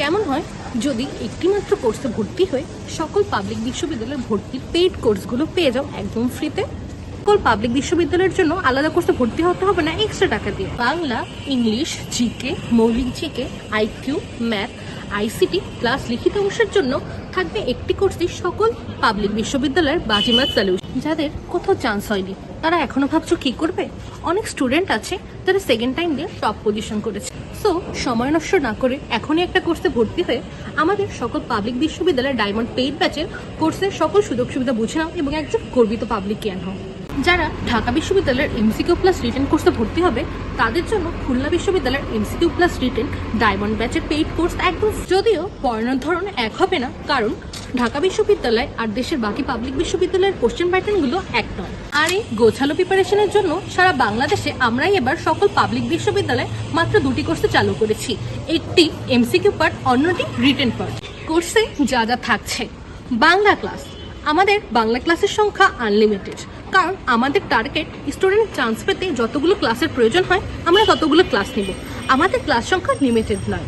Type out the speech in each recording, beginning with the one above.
কেমন হয়? যদি একটিমাত্র কোর্সে ভর্তি হয়ে সকল পাবলিক বিশ্ববিদ্যালয়ের ভর্তির পেইড কোর্সগুলো পেয়ে যাও, একদম ফ্রিতে সকল পাবলিক বিশ্ববিদ্যালয়ের জন্য আলাদা কোর্সে ভর্তি হতে হবে না এক্সট্রা টাকা দিয়ে। বাংলা ইংলিশ জিকে মৌলিক GK IQ math ICT plus লিখিত অংশের জন্য থাকবে একটি কোর্সে সকল পাবলিক বিশ্ববিদ্যালয়ের বাজিমাত সলিউশন যাদের কোথাও চান্স হয়নি, তারা এখনও ভাবছ কি করবে? অনেক স্টুডেন্ট আছে, যারা সেকেন্ড টাইম দিয়ে টপ পজিশন করেছে। সো সময় নষ্ট না করে এখনই একটা কোর্সে ভর্তি হয়ে আমাদের সকল পাবলিক বিশ্ববিদ্যালয়ের ডায়মন্ড পেইড ব্যাচের কোর্সের সকল সুযোগ সুবিধা বুঝে নাও এবং একজন গর্বিত পাবলিক জ্ঞান হও। যারা ঢাকা বিশ্ববিদ্যালয়ের এমসিকিউ প্লাস রিটেন কোর্সে ভর্তি হবে, তাদের জন্য খুলনা বিশ্ববিদ্যালয়ের এমসিকিউ প্লাস রিটেন ডায়মন্ড ব্যাচের পেইড কোর্স একদম যদিও পড়ানোর ধরন এক হবে না, কারণ ঢাকা বিশ্ববিদ্যালয় আর দেশের বাকি পাবলিক বিশ্ববিদ্যালয়ের কোশ্চেন প্যাটার্নগুলো এক নয়। আর এই গোছালো প্রিপারেশনের জন্য সারা বাংলাদেশে আমরাই এবার সকল পাবলিক বিশ্ববিদ্যালয়ে মাত্র দুটি কোর্সে চালু করেছি। একটি এমসিকিউ পার্ট অন্যটি রিটেন পার্ট কোর্সে যা যা থাকছে। বাংলা ক্লাস আমাদের বাংলা ক্লাসের সংখ্যা আনলিমিটেড কারণ আমাদের টার্গেট স্টুডেন্ট চান্স পেতে যতগুলো ক্লাসের প্রয়োজন হয়, আমরা ততগুলো ক্লাস নিব। আমাদের ক্লাস সংখ্যা লিমিটেড নয়।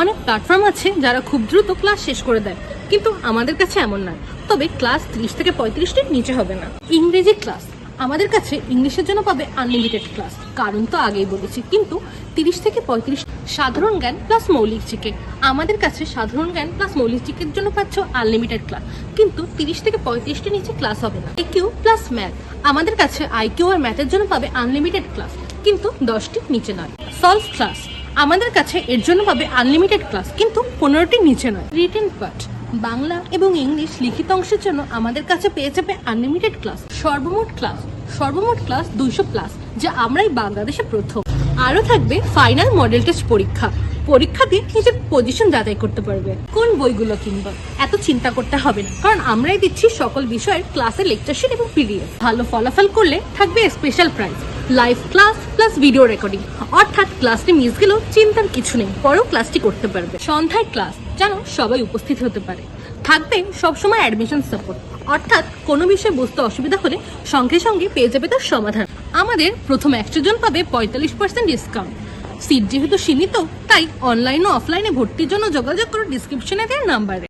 অনেক প্ল্যাটফর্ম আছে যারা খুব দ্রুত ক্লাস শেষ করে দেয়, কিন্তু আমাদের কাছে এমন নয়। তবে ক্লাস ত্রিশ থেকে পঁয়ত্রিশটির নিচে হবে না। ইংরেজি ক্লাস আমাদের কাছে ইংলিশের জন্য পাবে আনলিমিটেড ক্লাস কারণ তো আগেই বলেছি, কিন্তু তিরিশ থেকে পঁয়ত্রিশ সাধারণ জ্ঞান প্লাস মৌলিক জিকে আমাদের কাছে সাধারণ জ্ঞান প্লাস মৌলিক জিকের জন্য পাচ্ছ আনলিমিটেড ক্লাস কিন্তু তিরিশ থেকে পঁয়ত্রিশটি নিচে ক্লাস হবে না। আইকিউ প্লাস ম্যাথ আমাদের কাছে আইকিউ আর ম্যাথের জন্য পাবে আনলিমিটেড ক্লাস কিন্তু দশটির নিচে নয়। সলভ ক্লাস আমাদের কাছে এর জন্য পাবে আনলিমিটেড ক্লাস কিন্তু পনেরোটির নিচে নয়। রিটেন পার্ট বাংলা এবং ইংলিশ লিখিত অংশের জন্য আমাদের কাছে পেয়ে যাবে আনলিমিটেড ক্লাস সর্বমোট ক্লাস সর্বমোট ক্লাস দুইশো প্লাস যা আমরাই বাংলাদেশে প্রথম। আরও থাকবে ফাইনাল মডেল টেস্ট পরীক্ষা। পরীক্ষা দিয়ে নিজের পজিশন যাচাই করতে পারবে। কোন বইগুলো কিনবা? এত চিন্তা করতে হবে না, কারণ আমরাই দিচ্ছি সকল বিষয়ের ক্লাসের লেকচারশিট এবং পিডিএফ ভালো ফলাফল করলে থাকবে special prize live class plus video recording অর্থাৎ ক্লাসটি মিস গেলেও চিন্তার কিছু নেই, পরেও ক্লাসটি করতে পারবে। সন্ধ্যায় ক্লাস যেন সবাই উপস্থিত হতে পারে। থাকবে সবসময় অ্যাডমিশন সাপোর্ট অর্থাৎ কোনো বিষয়ে বুঝতে অসুবিধা হলে সঙ্গে সঙ্গে পেয়ে যাবে তার সমাধান। আমাদের প্রথম একশো জন পাবে পঁয়তাল্লিশ পার্সেন্ট ডিসকাউন্ট সিট যেহেতু সীমিত, তাই অনলাইন ও অফলাইনে ভর্তির জন্য যোগাযোগ করো ডিসক্রিপশনে দেওয়ার নাম্বারে